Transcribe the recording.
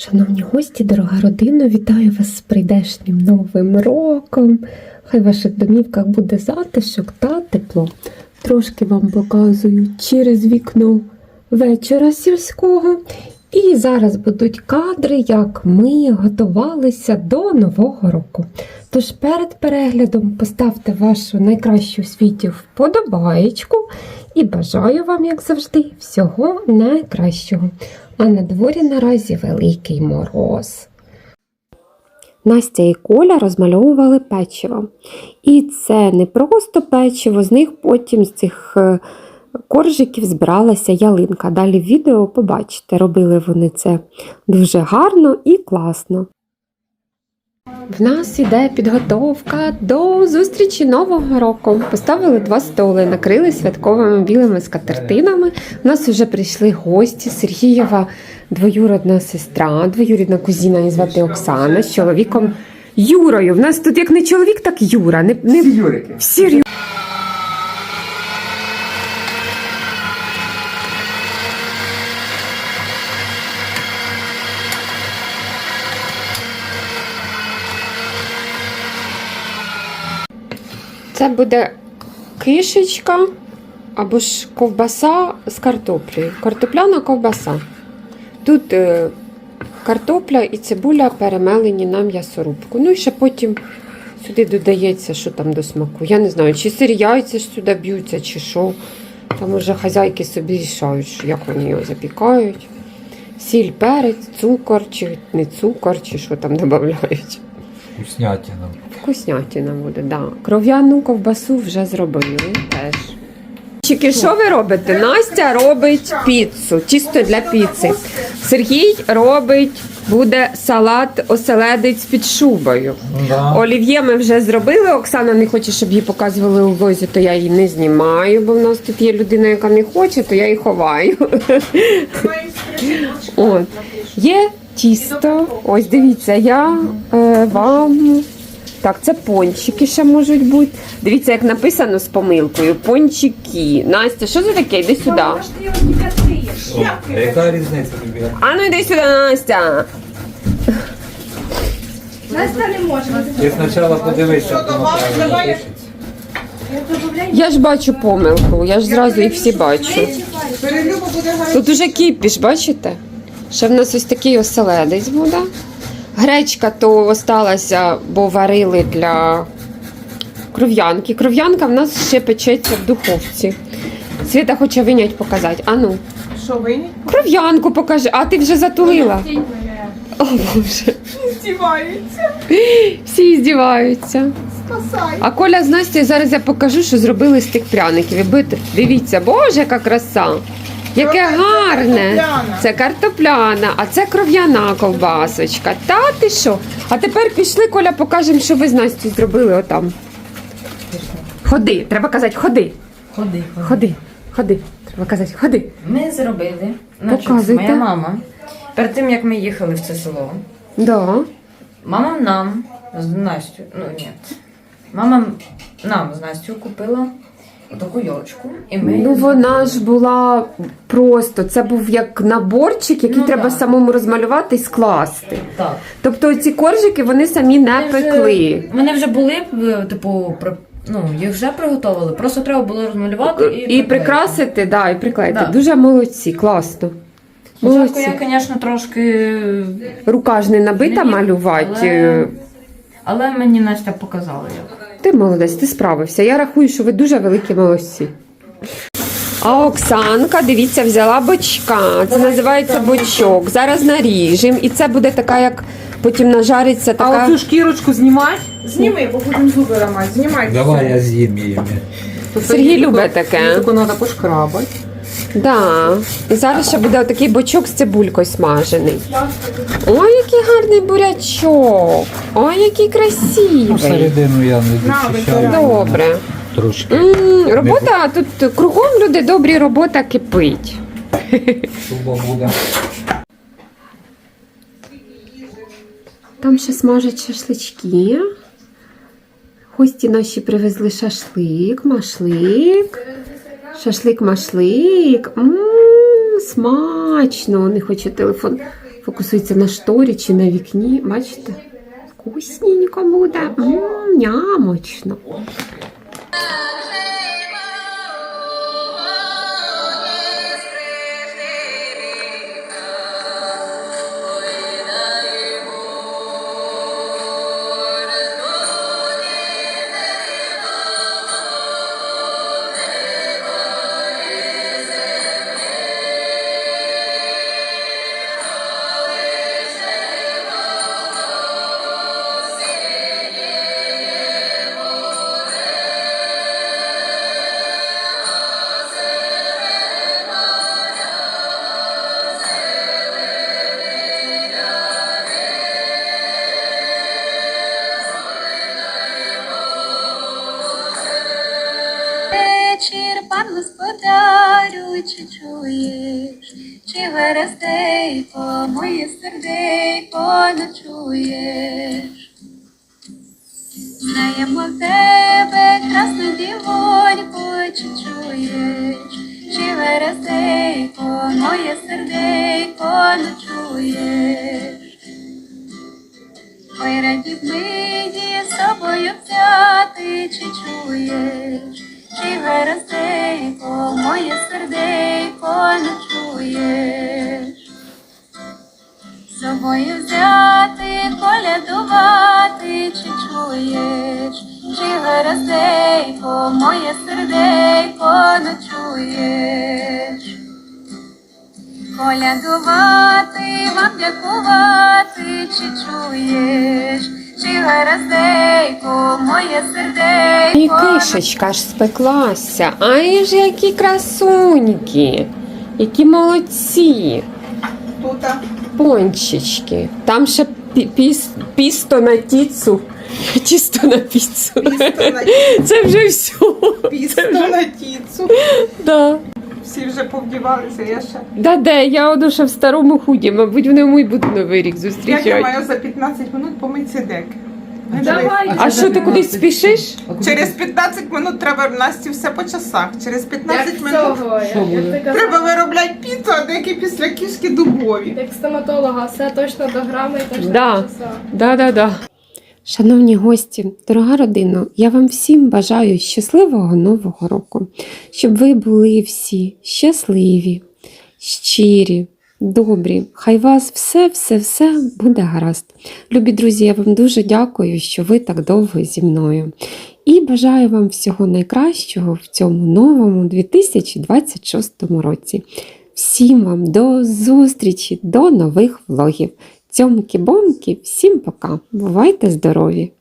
Шановні гості, дорога родина, вітаю вас з прийдешнім новим роком. Хай в ваших домівках буде затишок та тепло. Трошки вам показую через вікно вечора сільського. І зараз будуть кадри, як ми готувалися до Нового року. Тож перед переглядом поставте вашу найкращу у світі вподобаєчку і бажаю вам, як завжди, всього найкращого. А на дворі наразі великий мороз. Настя і Коля розмальовували печиво. І це не просто печиво, з них потім з цих е, коржиків збиралася ялинка. Далі в відео побачите, робили вони це дуже гарно і класно. В нас іде підготовка до зустрічі нового року. Поставили два столи, накрили святковими білими скатертинами. У нас вже прийшли гості. Сергієва двоюродна сестра, двоюрідна кузіна її звати Оксана з чоловіком Юрою. В нас тут як не чоловік, так Юра. Не, не... Всі Юрики. Всі Це буде кишечка або ж ковбаса з картоплею. Картопляна ковбаса. Тут е, картопля і цибуля перемелені на м'ясорубку. Ну і ще потім сюди додається, що там до смаку. Я не знаю, чи сирі яйця ж сюди б'ються, чи що. Там уже хазяйки собі рішають, як вони його запікають. Сіль, перець, цукор, чи не цукор, чи що там додають. Вкуснятина. Вкуснятина буде, да. Кров'яну ковбасу вже зробили теж. Чики, що ви робите? Настя робить піцу, тісто для піци. Сергій робить буде салат оселедець під шубою. Да. Олів'є ми вже зробили. Оксана не хоче, щоб її показували у влозі, то я її не знімаю, бо в нас тут є людина, яка не хоче, то я її ховаю. От. Є тісто. Ось дивіться, я е, вам. Так, це пончики ще можуть бути. Дивіться, як написано з помилкою. Пончики. Настя, що це таке? Іди сюди. А яка різниця тобі? А ну йди сюди, Настя. Настя не може. Ти спочатку подивися, як воно правильно пишеться. Я ж бачу помилку, я ж зразу їх всі бачу. Тут уже кіпіш, бачите? Ще в нас ось такий оселедець буде. Гречка то осталася, бо варили для кров'янки. Кров'янка в нас ще печеться в духовці. Світа хоче винять показати. А ну, Що винні? кров'янку покажи, а ти вже затулила. О, Боже. Здіваються. Всі здіваються. Спасай. А Коля з Настю зараз я покажу, що зробили з тих пряників. Дивіться, боже, яка краса! Яке гарне! Це картопляна, а це кров'яна ковбасочка. Та ти що? А тепер пішли, Коля, покажемо, що ви з Настю зробили отам. Ходи, треба казати, ходи. Ходи, ходи. Ходи, ходи. Треба казати, ходи. Ми зробили. Значить, Показуйте. моя мама. Перед тим як ми їхали в це село, Да. мама нам з Настю, ну ні. Мама нам з Настю купила таку йолочку. І ми Ну вона ж була просто, це був як наборчик, який Ну, треба да. самому розмалювати і скласти. Так. Тобто ці коржики вони самі не Вони вже- пекли. Вони вже були, е, типу, при- ну, їх вже приготували. Просто треба було розмалювати і, І прикрасити, да, і приклеїти. Да. Дуже молодці, класно. Спочатку Молодці. я, звісно, трошки. Рука ж не набита малювати. Але, але мені Настя показала як. Ти молодець, ти справився. Я рахую, що ви дуже великі молодці. А Оксанка, дивіться, взяла бочка. Це називається бочок. Зараз наріжемо. І це буде така, як потім нажариться А така. оцю шкірочку знімай? Зніми, бо будемо зуби ламати. Знімай. Давай я з'їм її. Сергій любить таке. Тільки треба пошкрабати. Да. І зараз ще буде отакий бочок з цибулькою смажений. Ой, який гарний бурячок. Ой, який красивий. Середину я не дочищаю. Добре. Трошки. М, Робота тут кругом люди добрі, робота кипить. Шуба буде. Там ще смажать шашлички. Гості наші привезли шашлик, машлик. Шашлик, машлик. М, смачно. Не хоче телефон фокусується на шторі чи на вікні. Бачите? Вкусненько буде. М, Нямочно. Вечір, пан господарю, чи чуєш, чи верестейко, моє сердейко ночуєш. Знаємо тебе, красну дівоньку, моє сердейко не чуєш. З собою взяти, колядувати, чи чуєш, чи верестейко, моє сердейко не чуєш. Колядувати, вам дякувати, чи чуєш, гараздейко, моє. І кишечка аж спеклася. Ай ж які красуньки, які молодці. Тут Пончички. Там ще пі- піс- пісто на тіцу. Тісто на піцу. пісто на, Це вже все. пісто на тіцу. Да. Всі вже повдівалися, я ще. Да, де, я одну ще в старому худі, мабуть, в ньому і буду новий рік Як я зустрічати. маю за 15 минут помитися дек. Давай. А що ти кудись спішиш? Через 15 минут треба в Насті все по часах. Через 15 минут треба виробляти піцу, а деякі після кішки дубові. як стоматолога, все точно до грами і точно Да. до часа. Да, да, да. Шановні гості, дорога родина, я вам всім бажаю щасливого нового року, щоб ви були всі щасливі, щирі, добрі. Хай вас все, все, все буде гаразд. Любі друзі, я вам дуже дякую, що ви так довго зі мною. І бажаю вам всього найкращого в цьому новому 2026 році. Всім вам до зустрічі, до нових влогів. Цьомки-бомки, всім пока. Бувайте здорові!